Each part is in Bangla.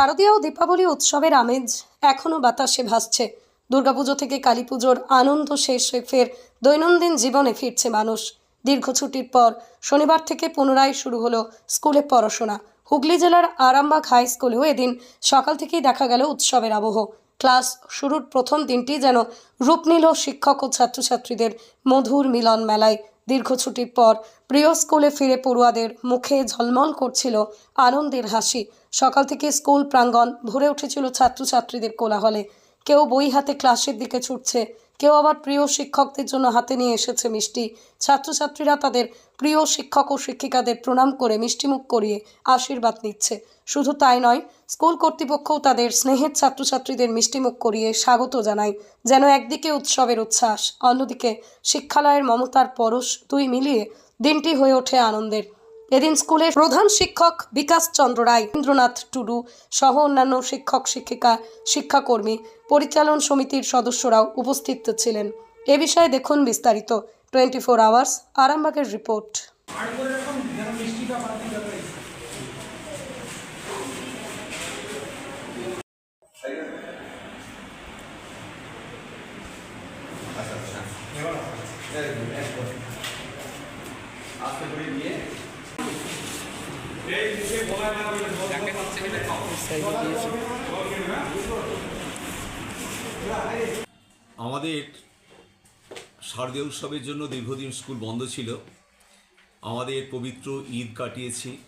শারদীয় দীপাবলি উৎসবের আমেজ এখনও বাতাসে ভাসছে। দুর্গাপুজো থেকে কালী পুজোর আনন্দ শেষ হয়ে ফের দৈনন্দিন জীবনে ফিরছে মানুষ। দীর্ঘ ছুটির পর শনিবার থেকে পুনরায় শুরু হলো স্কুলে পড়াশোনা। হুগলি জেলার আরামবাগ হাই স্কুলেও এদিন সকাল থেকেই দেখা গেল উৎসবের আবহ। ক্লাস শুরুর প্রথম দিনটি যেন রূপ নিল শিক্ষক ও ছাত্রছাত্রীদের মধুর মিলন মেলায়। দীর্ঘ ছুটির পর প্রিয় স্কুলে ফিরে পড়ুয়াদের মুখে ঝলমল করছিল আনন্দের হাসি। সকাল থেকে স্কুল প্রাঙ্গণ ভরে উঠেছিল ছাত্রছাত্রীদের কোলাহলে। কেউ বই হাতে ক্লাসের দিকে ছুটছে, কেউ আবার প্রিয় শিক্ষকদের জন্য হাতে নিয়ে এসেছে মিষ্টি। ছাত্রছাত্রীরা তাদের প্রিয় শিক্ষক ও শিক্ষিকাদের প্রণাম করে মিষ্টিমুখ করিয়ে আশীর্বাদ নিচ্ছে। শুধু তাই নয়, স্কুল কর্তৃপক্ষও তাদের স্নেহের ছাত্রছাত্রীদের মিষ্টিমুখ করিয়ে স্বাগত জানায়, যেন একদিকে উৎসবের উচ্ছ্বাস, অন্যদিকে শিক্ষালয়ের মমতার পরশ দুই মিলিয়ে দিনটি হয়ে ওঠে আনন্দের। এদিন স্কুলের প্রধান শিক্ষক বিকাশ চন্দ্র রায় ইন্দ্রনাথ টুডু সহ অন্যান্য শিক্ষক, শিক্ষিকা, শিক্ষাকর্মী, পরিচালন সমিতির সদস্যরাও উপস্থিত ছিলেন। এ বিষয়ে দেখুন বিস্তারিত। টোয়েন্টি ফোর আওয়ার্স, আরামবাগের রিপোর্ট। আমাদের শারদীয় উৎসবের জন্য দীর্ঘদিন স্কুল বন্ধ ছিল। আমাদের পবিত্র ঈদ কাটিয়েছি।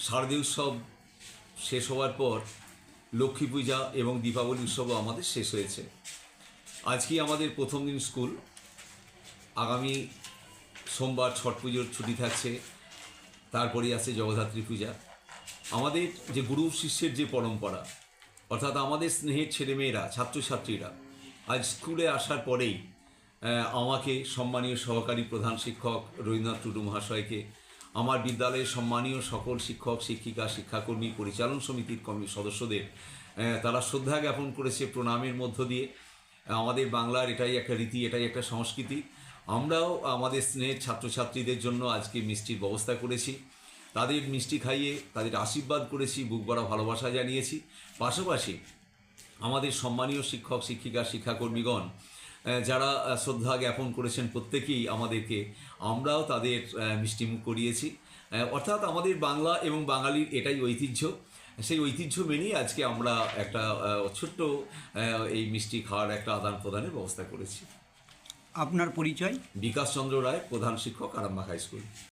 শারদীয় উৎসব শেষ হওয়ার পর লক্ষ্মী পূজা এবং দীপাবলি উৎসবও আমাদের শেষ হয়েছে। আজকেই আমাদের প্রথম দিন স্কুল। আগামী সোমবার ছট পুজোর ছুটি থাকছে। তারপরেই আছে জগদ্ধাত্রী পূজা। আমাদের যে গুরু শিষ্যের যে পরম্পরা, অর্থাৎ আমাদের স্নেহের ছেলেমেয়েরা, ছাত্রছাত্রীরা, আজ স্কুলে আসার পরেই আমাকে সম্মানীয় সহকারী প্রধান শিক্ষক রবীন্দ্রনাথ টুডু মহাশয়কে, আমার বিদ্যালয়ের সম্মানীয় সকল শিক্ষক, শিক্ষিকা, শিক্ষাকর্মী, পরিচালন সমিতির কমি সদস্যদের তারা শ্রদ্ধা জ্ঞাপন করেছে প্রণামের মধ্য দিয়ে। আমাদের বাংলার এটাই একটা রীতি, এটাই একটা সংস্কৃতি। আমরাও আমাদের স্নেহের ছাত্রছাত্রীদের জন্য আজকে মিষ্টির ব্যবস্থা করেছি। তাদের মিষ্টি খাইয়ে, তাদের আশীর্বাদ করেছি, বুক বড়া ভালোবাসা জানিয়েছি। পাশাপাশি আমাদের সম্মানীয় শিক্ষক, শিক্ষিকা, শিক্ষাকর্মীগণ যারা শ্রদ্ধা জ্ঞাপন করেছেন প্রত্যেকেই আমাদেরকে, আমরাও তাদের মিষ্টিমুখ করিয়েছি। অর্থাৎ আমাদের বাংলা এবং বাঙালির এটাই ঐতিহ্য। সেই ঐতিহ্য মেনেই আজকে আমরা একটা ছোট্ট এই মিষ্টি খাওয়ার একটা আদান প্রদানের ব্যবস্থা করেছি। আপনার পরিচয়? বিকাশ চন্দ্র রায় প্রধান শিক্ষক আরামবাগ হাই স্কুল।